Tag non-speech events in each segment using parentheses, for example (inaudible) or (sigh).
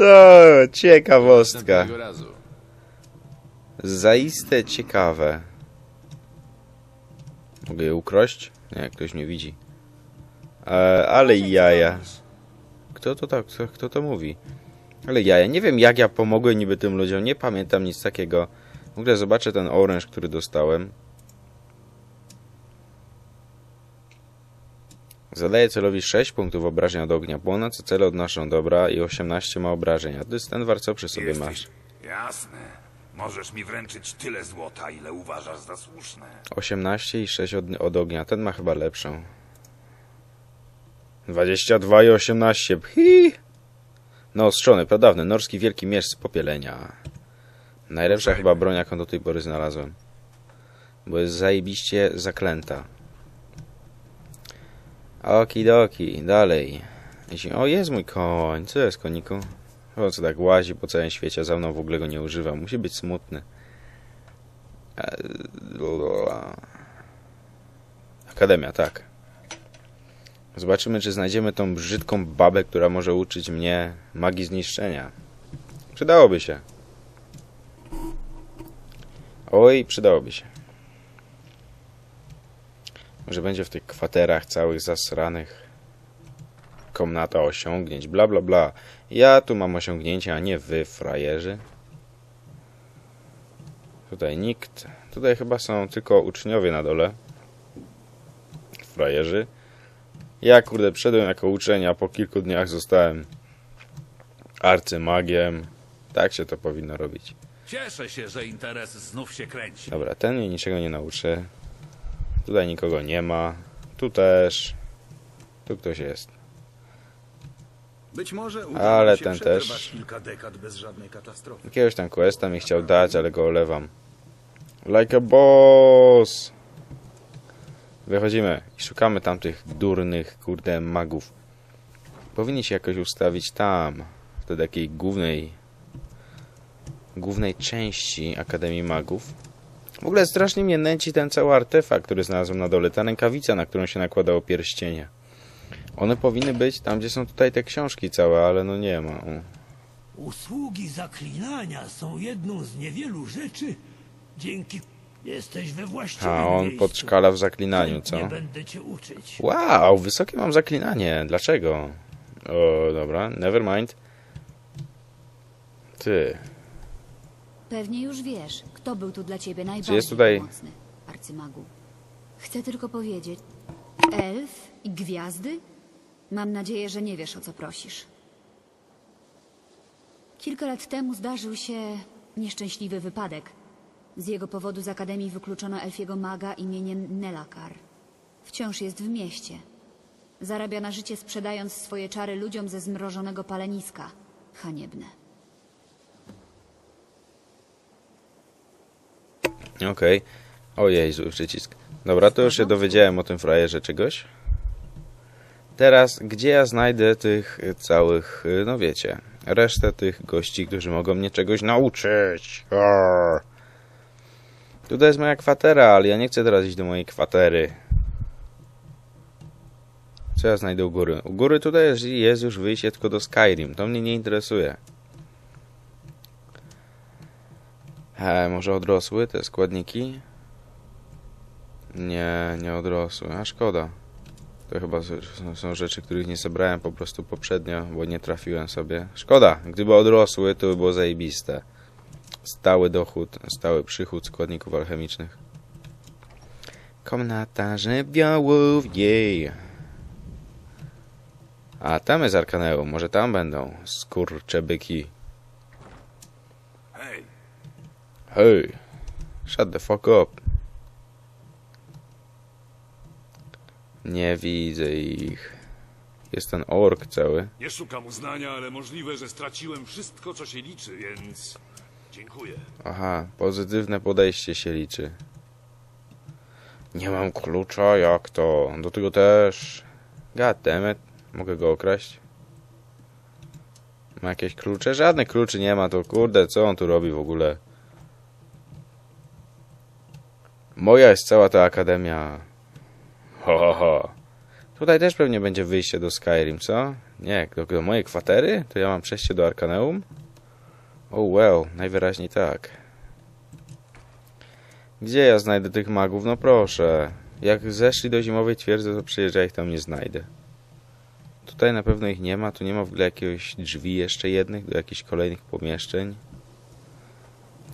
No, ciekawostka. Następnego razu. Zaiste ciekawe. Mogę je ukrość? Nie, ktoś mnie widzi. E, ale jaja. Kto to tak, kto, kto to mówi? Ale jaja. Nie wiem jak ja pomogłem niby tym ludziom, nie pamiętam nic takiego. W ogóle zobaczę ten oręż, który dostałem. Zadaje celowi 6 punktów obrażeń od ognia płona, co cele odnoszą dobra i 18 ma obrażenia. To jest ten war, co przy sobie Jesteś- masz. Jasne. Możesz mi wręczyć tyle złota, ile uważasz za słuszne. 18 i 6 od, od ognia. Ten ma chyba lepszą. 22 i 18. Phi! No, ostrzony, pradawny, norski wielki miecz z popielenia. Najlepsza chyba broń, jaką do tej pory znalazłem. Bo jest zajebiście zaklęta. Okidoki, dalej. O, jest mój koń. Co jest, koniku? O, co tak łazi po całym świecie, za mną w ogóle go nie używam. Musi być smutny. Akademia, tak. Zobaczymy, czy znajdziemy tą brzydką babę, która może uczyć mnie magii zniszczenia. Przydałoby się. Oj, przydałoby się. Może będzie w tych kwaterach całych zasranych. Komnata osiągnięć, bla bla bla. Ja tu mam osiągnięcia, a nie wy, frajerzy. Tutaj nikt. Tutaj chyba są tylko uczniowie na dole. Frajerzy. Ja kurde wszedłem jako uczeń, a po kilku dniach zostałem arcymagiem. Tak się to powinno robić. Cieszę się, że interes znów się kręci. Dobra, ten mnie niczego nie nauczy. Tutaj nikogo nie ma. Tu też. Tu ktoś jest. Być może uda Ale się ten też. kilka dekad bez żadnej katastrofy. Jakiegoś tam questa mi chciał dać, ale go olewam. Like a boss! Wychodzimy i szukamy tamtych durnych, kurde, magów. Powinni się jakoś ustawić tam, w tej takiej głównej, głównej części Akademii Magów. W ogóle strasznie mnie nęci ten cały artefakt, który znalazłem na dole. Ta rękawica, na którą się nakładało pierścienie. One powinny być tam, gdzie są tutaj te książki całe, ale no nie ma. Usługi zaklinania są jedną z niewielu rzeczy, dzięki jesteś we właściwym A on miejscu. podszkala w zaklinaniu, co? Nie będę cię uczyć. Wow, wysokie mam zaklinanie. Dlaczego? O, dobra, never mind. Ty, Pewnie już wiesz, kto był tu dla ciebie najbardziej jest tutaj- pomocny, arcymagu. Chcę tylko powiedzieć, elf i gwiazdy? Mam nadzieję, że nie wiesz, o co prosisz. Kilka lat temu zdarzył się nieszczęśliwy wypadek. Z jego powodu z Akademii wykluczono elfiego maga imieniem Nelakar. Wciąż jest w mieście. Zarabia na życie sprzedając swoje czary ludziom ze zmrożonego paleniska. Haniebne. Okej. Ojej, zły przycisk. Dobra, to już się dowiedziałem o tym frajerze czegoś. Teraz, gdzie ja znajdę tych y, całych, y, no wiecie, resztę tych gości, którzy mogą mnie czegoś nauczyć? Arr. Tutaj jest moja kwatera, ale ja nie chcę teraz iść do mojej kwatery. Co ja znajdę u góry? U góry tutaj jest, jest już wyjście tylko do Skyrim. To mnie nie interesuje. E, może odrosły te składniki? Nie, nie odrosły. A szkoda. To chyba są rzeczy, których nie zebrałem po prostu poprzednio, bo nie trafiłem sobie. Szkoda. Gdyby odrosły, to by było zajebiste. Stały dochód, stały przychód składników alchemicznych. Komnata żywiołów, jej. A tam jest Arkaneum, może tam będą skurcze byki. Hey, shut the fuck up. Nie widzę ich. Jest ten ork cały. Nie szukam uznania, ale możliwe, że straciłem wszystko, co się liczy, więc dziękuję. Aha, pozytywne podejście się liczy. Nie mam klucza, jak to? Do tego też. Goddammit. Mogę go okraść? Ma jakieś klucze? Żadnych kluczy nie ma, to kurde, co on tu robi w ogóle? Moja jest cała ta akademia. Ho, ho, ho. Tutaj też pewnie będzie wyjście do Skyrim, co? Nie, do, do mojej kwatery? To ja mam przejście do Arkaneum? Oh well, najwyraźniej tak. Gdzie ja znajdę tych magów? No proszę. Jak zeszli do zimowej twierdzy, to przecież ja ich tam nie znajdę. Tutaj na pewno ich nie ma. Tu nie ma w ogóle jakiegoś drzwi jeszcze jednych do jakichś kolejnych pomieszczeń.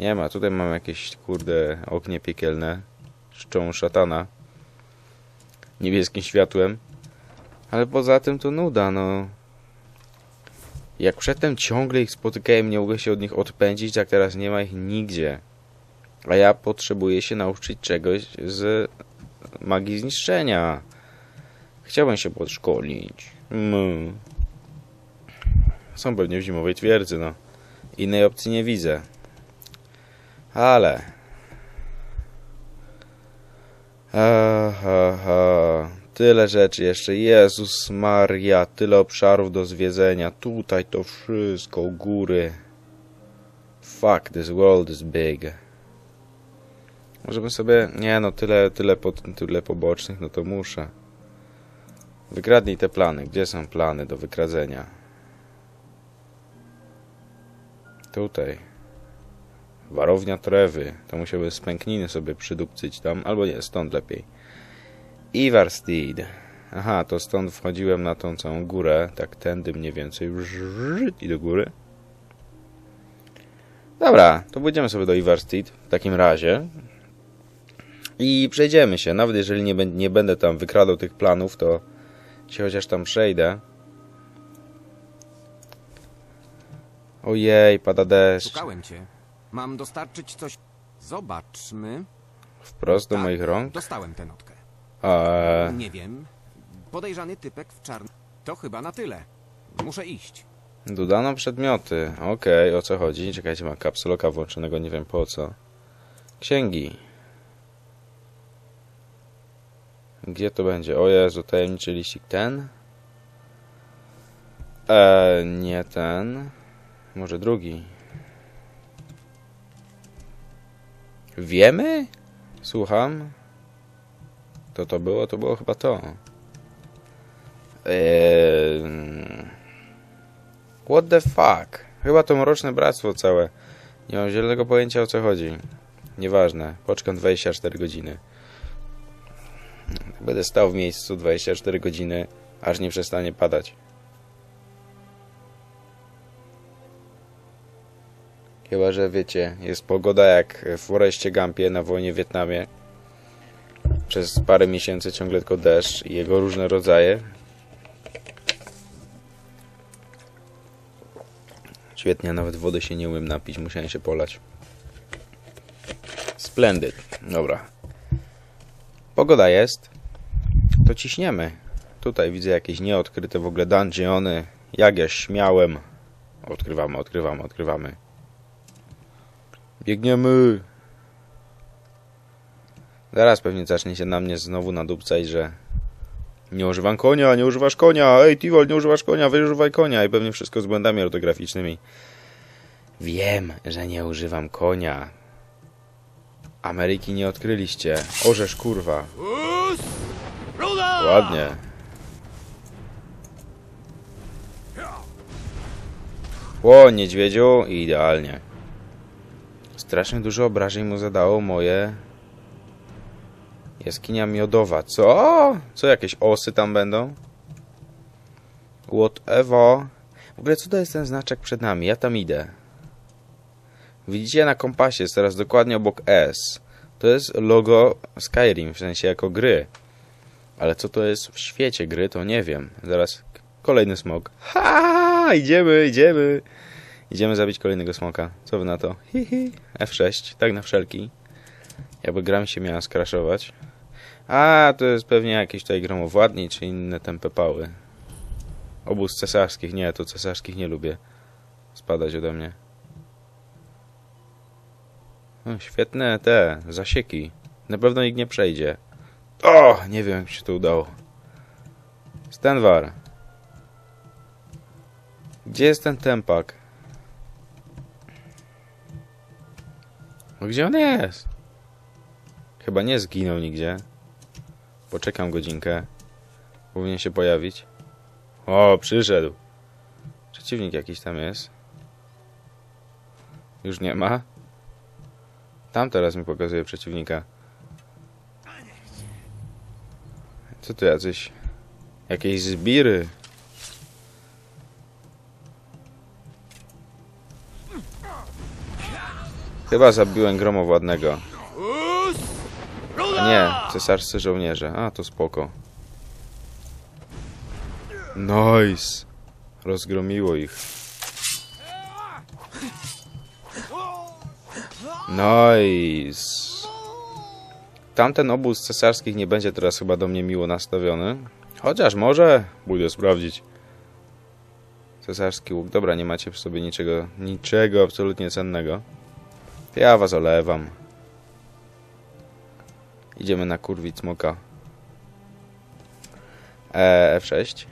Nie ma. Tutaj mam jakieś, kurde, oknie piekielne. Czczą szatana. Niebieskim światłem. Ale poza tym to nuda, no. Jak przedtem ciągle ich spotykałem, nie mogłem się od nich odpędzić, tak teraz nie ma ich nigdzie. A ja potrzebuję się nauczyć czegoś z magii zniszczenia. Chciałbym się podszkolić. Mm. Są pewnie w zimowej twierdzy, no. Innej opcji nie widzę. Ale... Aha, aha. Tyle rzeczy jeszcze. Jezus Maria, tyle obszarów do zwiedzenia. Tutaj to wszystko, góry. Fuck, this world is big. Może bym sobie... Nie no, tyle, tyle, po, tyle pobocznych, no to muszę. Wykradnij te plany. Gdzie są plany do wykradzenia? Tutaj. Warownia Trewy. To musiałby z pękniny sobie przydupcyć tam. Albo nie, stąd lepiej. Ivarsteed. Aha, to stąd wchodziłem na tą całą górę. Tak tędy mniej więcej. I do góry. Dobra, to pójdziemy sobie do Ivarsteed w takim razie. I przejdziemy się. Nawet jeżeli nie, nie będę tam wykradał tych planów, to się chociaż tam przejdę. Ojej, pada deszcz. Szukałem cię. Mam dostarczyć coś. Zobaczmy. Wprost do Tak, moich rąk. Dostałem tę notkę. Eee, Nie wiem. Podejrzany typek w czarnym. To chyba na tyle. Muszę iść. dodano przedmioty. Okej, o co chodzi? Czekajcie, ma kapsuloka włączonego, nie wiem po co. Księgi. Gdzie to będzie? O Jezu, tajemniczy liścik ten? Eee, nie ten. Może drugi. Wiemy? Słucham. To to było? To było chyba to. Eee... What the fuck? Chyba to mroczne bractwo całe. Nie mam zielonego pojęcia o co chodzi. Nieważne. Poczekam 24 godziny. Będę stał w miejscu 24 godziny, aż nie przestanie padać. Chyba, że wiecie, jest pogoda jak w Foreście Gumpie na wojnie w Wietnamie. Przez parę miesięcy ciągle tylko deszcz i jego różne rodzaje. Świetnie, nawet wody się nie umiem napić, musiałem się polać. Splendid. Dobra. Pogoda jest. To ciśniemy. Tutaj widzę jakieś nieodkryte w ogóle dungeony. Jak ja śmiałem. Odkrywamy, odkrywamy, odkrywamy. Biegniemy. Zaraz pewnie zacznie się na mnie znowu nadupcać, że nie używam konia, nie używasz konia, ej Tivol, nie używasz konia, wyużywaj konia i pewnie wszystko z błędami ortograficznymi. Wiem, że nie używam konia. Ameryki nie odkryliście. Orzesz kurwa. Ładnie. O, niedźwiedziu, idealnie. Strasznie dużo obrażeń mu zadało moje... Jaskinia miodowa. Co? Co, jakieś osy tam będą? Whatever. W ogóle co to jest ten znaczek przed nami? Ja tam idę. Widzicie na kompasie, jest teraz dokładnie obok S. To jest logo Skyrim, w sensie jako gry. Ale co to jest w świecie gry, to nie wiem. Zaraz kolejny smok. Ha! Idziemy, idziemy. Idziemy zabić kolejnego smoka. Co wy na to? Hihi. F6, tak na wszelki. Jakby gra mi się miała skraszować. A, to jest pewnie jakieś tutaj gromowładni, czy inne tempepały. Obóz cesarskich. Nie, to cesarskich nie lubię. Spadać ode mnie. O, świetne te zasieki. Na pewno nikt nie przejdzie. O, nie wiem jak się to udało. Stenwar. Gdzie jest ten tempak? Gdzie on jest? Chyba nie zginął nigdzie. Poczekam godzinkę. Powinien się pojawić. O, przyszedł. Przeciwnik jakiś tam jest. Już nie ma. Tam teraz mi pokazuje przeciwnika. Co tu jacyś... Jakieś zbiry. Chyba zabiłem gromowładnego. A nie, cesarscy żołnierze. A, to spoko. Nice. Rozgromiło ich. Nice. Tamten obóz cesarskich nie będzie teraz chyba do mnie miło nastawiony. Chociaż może. Pójdę sprawdzić. Cesarski łuk. Dobra, nie macie w sobie niczego, niczego absolutnie cennego. Ja was olewam. Idziemy na kurwić smoka. E, F6.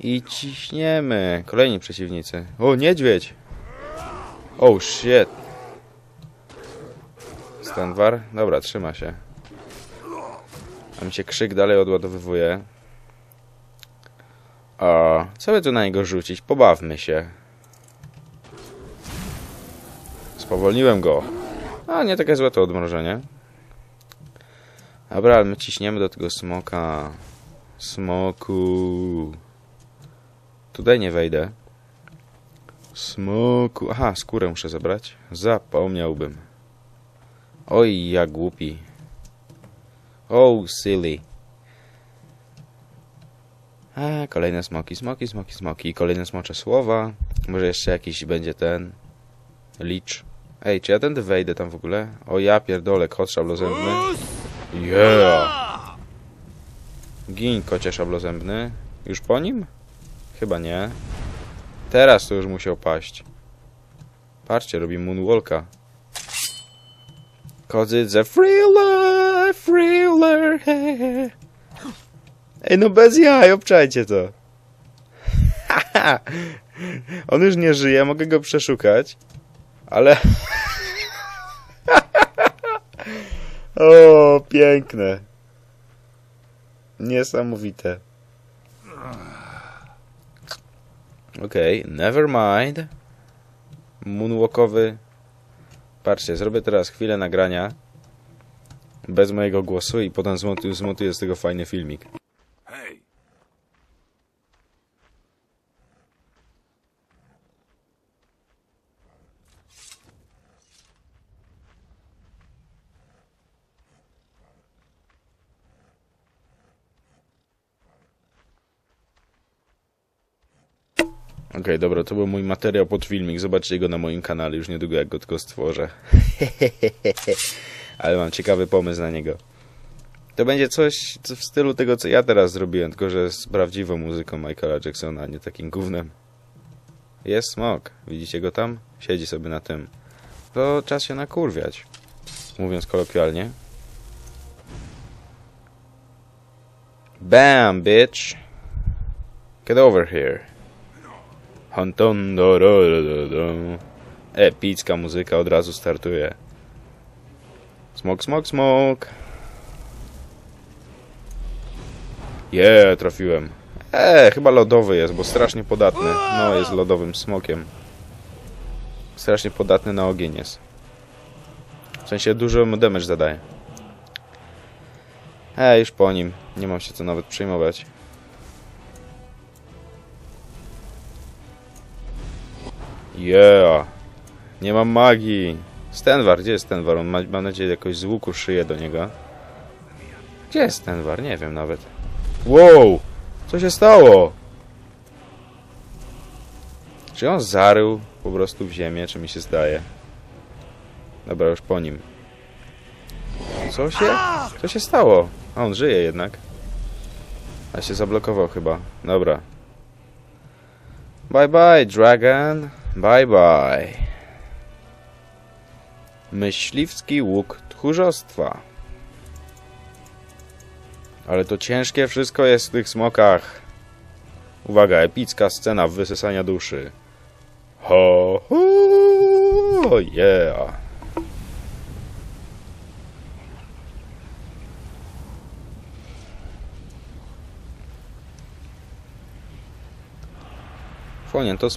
I ciśniemy. Kolejni przeciwnicy. O, niedźwiedź! Oh shit. Stanwar? Dobra, trzyma się. A mi się krzyk dalej odładowywuje. A co by tu na niego rzucić? Pobawmy się. Spowolniłem go. A, nie takie złe to odmrożenie. Dobra, ale my ciśniemy do tego smoka. Smoku. Tutaj nie wejdę. Smoku. Aha, skórę muszę zebrać. Zapomniałbym. Oj, ja głupi. Oh, silly. A, kolejne smoki, smoki, smoki, smoki. Kolejne smocze słowa. Może jeszcze jakiś będzie ten... Licz. Ej, czy ja tędy wejdę tam w ogóle? O ja pierdolę, kot szablozębny. Yeah! Gin, kocie szablozębny. Już po nim? Chyba nie. Teraz to już musiał paść. Patrzcie, robi moonwalka. Cause it's a thriller, thriller. Ej, no bez jaj, obczajcie to. (laughs) On już nie żyje, mogę go przeszukać. Ale... (laughs) o, piękne. Niesamowite. Okej, okay, never mind. Moonwalkowy. Patrzcie, zrobię teraz chwilę nagrania bez mojego głosu i potem zmontuję, zmontuję z tego fajny filmik. Okej, dobra, to był mój materiał pod filmik. Zobaczcie go na moim kanale już niedługo, jak go tylko stworzę. (laughs) Ale mam ciekawy pomysł na niego. To będzie coś co w stylu tego, co ja teraz zrobiłem, tylko że z prawdziwą muzyką Michaela Jacksona, a nie takim gównem. Jest smok. Widzicie go tam? Siedzi sobie na tym. To czas się nakurwiać. Mówiąc kolokwialnie. Bam, bitch! Get over here. Epicka muzyka od razu startuje. Smok, smok, smok. Je, trafiłem. E, chyba lodowy jest, bo strasznie podatny. No, jest lodowym smokiem. Strasznie podatny na ogień jest. W sensie dużo mu damage zadaje. E, już po nim. Nie mam się co nawet przejmować. Yeah. Nie mam magii. Stenwar, gdzie jest Stenwar? On ma, mam nadzieję jakoś z łuku szyję do niego. Gdzie jest Stenwar? Nie wiem nawet. Wow! Co się stało? Czy on zarył po prostu w ziemię, czy mi się zdaje? Dobra, już po nim. Co się... Co się stało? A on żyje jednak. A się zablokował chyba. Dobra. Bye bye, dragon. Bye bye. Myśliwski łuk tchórzostwa. Ale to ciężkie wszystko jest w tych smokach. Uwaga, epicka scena wysysania duszy. Ho, ho, yeah. Wchłonięto